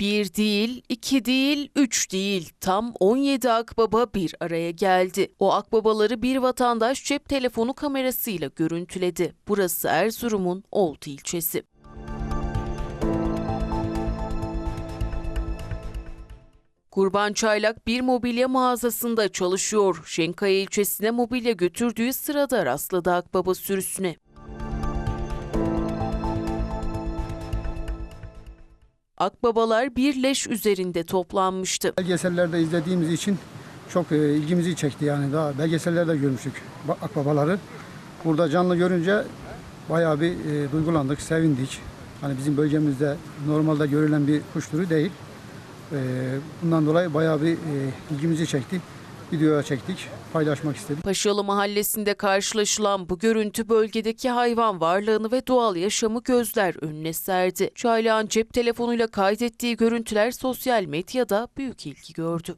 Bir değil, iki değil, üç değil. Tam 17 akbaba bir araya geldi. O akbabaları bir vatandaş cep telefonu kamerasıyla görüntüledi. Burası Erzurum'un Oltu ilçesi. Kurban Çaylak bir mobilya mağazasında çalışıyor. Şenkaya ilçesine mobilya götürdüğü sırada rastladı akbaba sürüsüne. Akbabalar bir leş üzerinde toplanmıştı. Belgesellerde izlediğimiz için çok e, ilgimizi çekti yani daha belgesellerde görmüştük ba- akbabaları. Burada canlı görünce bayağı bir e, duygulandık, sevindik. Hani bizim bölgemizde normalde görülen bir kuş türü değil. E, bundan dolayı bayağı bir ilgimizi çekti. Videoya çektik, paylaşmak istedik. Paşalı mahallesinde karşılaşılan bu görüntü bölgedeki hayvan varlığını ve doğal yaşamı gözler önüne serdi. Çaylağın cep telefonuyla kaydettiği görüntüler sosyal medyada büyük ilgi gördü.